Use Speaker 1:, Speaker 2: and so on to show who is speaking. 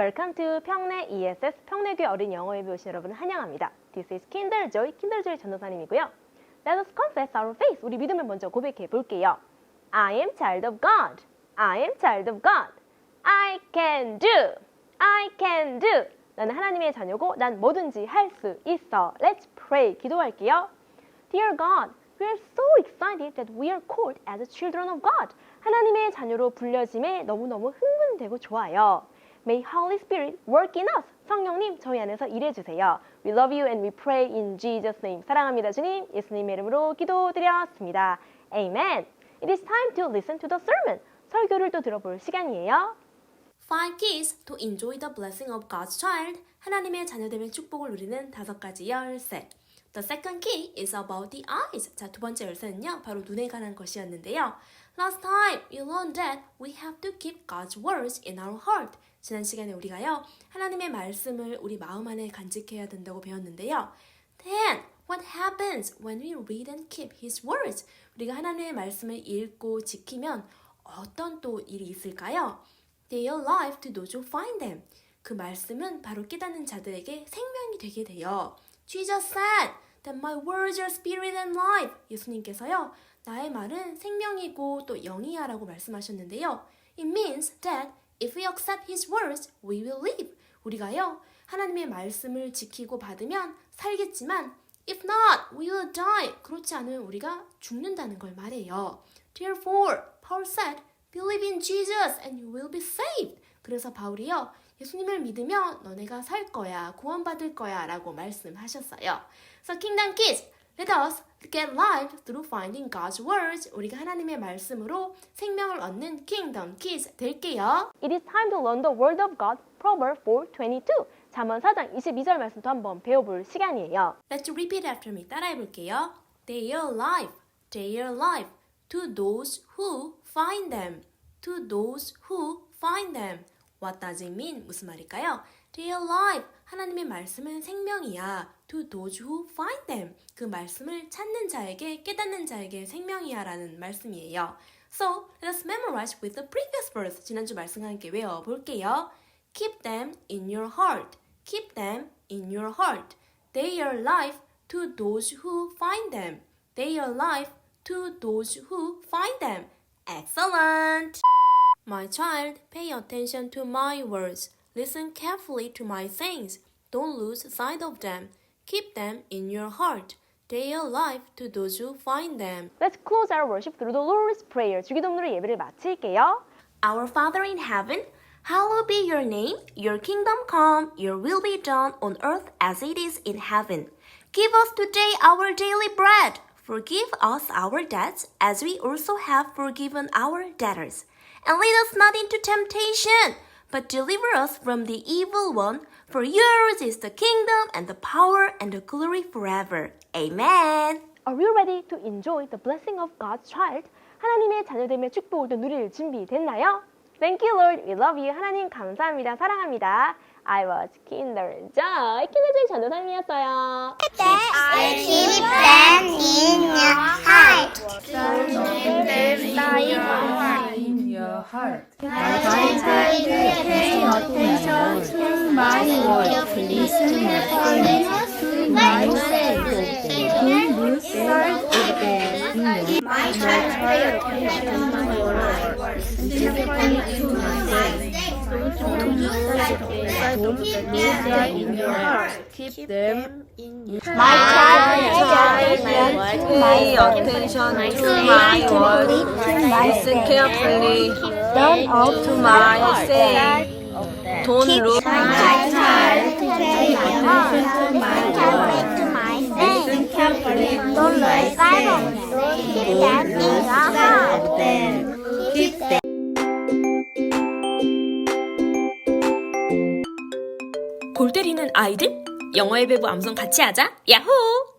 Speaker 1: Welcome to 평내 ESS 평내교회 어린 영어에 배우신 여러분 환영합니다. This is Kinder Joy 전도사님이고요. Let us confess our faith. 우리 믿음을 먼저 고백해 볼게요. I am child of God. I am child of God. I can do. I can do. 나는 하나님의 자녀고 난 뭐든지 할 수 있어. Let's pray. 기도할게요. Dear God, we are so excited that we are called as children of God. 하나님의 자녀로 불려짐에 너무너무 흥분되고 좋아요. May Holy Spirit work in us. 성령님, 저희 안에서 일해 주세요. We love you and we pray in Jesus name. 사랑합니다, 주님. 예수님의 이름으로 기도드렸습니다. Amen. It is time to listen to the sermon. 설교를 또 들어볼 시간이에요.
Speaker 2: Five keys to enjoy the blessing of God's child. 하나님의 자녀됨의 축복을 누리는 다섯 가지 열쇠. The second key is about the eyes. 자, 두 번째 열쇠는요, 바로 눈에 관한 것이었는데요. Last time you learned that we have to keep God's words in our heart. 지난 시간에 우리가요, 하나님의 말씀을 우리 마음 안에 간직해야 된다고 배웠는데요. Then what happens when we read and keep His words? 우리가 하나님의 말씀을 읽고 지키면 어떤 또 일이 있을까요? They are life to those who find them. 그 말씀은 바로 깨닫는 자들에게 생명이 되게 돼요. Jesus said that my words are spirit and life. 예수님께서요, 나의 말은 생명이고 또 영이야라고 말씀하셨는데요. It means that if we accept His words, we will live. 우리가요, 하나님의 말씀을 지키고 받으면 살겠지만, if not, we will die. 그렇지 않으면 우리가 죽는다는 걸 말해요. Therefore, Paul said, Believe in Jesus and you will be saved. 그래서 바울이요, 예수님을 믿으면 너네가 살 거야, 구원받을 거야 라고 말씀하셨어요. So Kingdom Kids, let us get life through finding God's words. 우리가 하나님의 말씀으로 생명을 얻는 Kingdom Kids 될게요.
Speaker 1: It is time to learn the word of God. Proverbs 4:22. 잠언 4장 22절 말씀도 한번 배워볼 시간이에요.
Speaker 2: Let's repeat after me. 따라해 볼게요. They are life, they are life to those who find them, to those who find them. What does it mean? 무슨 말일까요? They are life. 하나님의 말씀은 생명이야. To those who find them. 그 말씀을 찾는 자에게, 깨닫는 자에게 생명이야 라는 말씀이에요. So, let us memorize with the previous verse. 지난주 말씀 함께 외워볼게요. Keep them in your heart. Keep them in your heart. They are life to those who find them. They are life to those who find them. Excellent! My child, pay attention to my words. Listen carefully to my sayings. Don't lose sight of them. Keep them in your heart. They are life to those who find them.
Speaker 1: Let's close our worship through the Lord's Prayer. 주기도문으로 예배를 마칠게요.
Speaker 2: Our Father in heaven, hallowed be your name. Your kingdom come, your will be done on earth as it is in heaven. Give us today our daily bread. Forgive us our debts as we also have forgiven our debtors. And lead us not into temptation, but deliver us from the evil one. For yours is the kingdom and the power and the glory forever. Amen.
Speaker 1: Are you ready to enjoy the blessing of God's child? 하나님의 자녀됨의 축복을 또 누릴 준비 됐나요? Thank you, Lord. We love you. 하나님 감사합니다. 사랑합니다. I was Kinder Joy. Kinder Joy 전도사님이었어요.
Speaker 3: Keep them in your heart.
Speaker 4: in your heart. my child, pay attention to my words. Listen to my. Don't lose them in your heart. Keep them in your heart.
Speaker 3: My child,
Speaker 5: pay attention to my words. Listen carefully. To my saying. Don't lose
Speaker 3: My child, pay attention to my Don't them. Keep them in your heart. Keep them.
Speaker 2: 골 때리는 아이들? 영어의 배부 암송 같이 하자. 야호!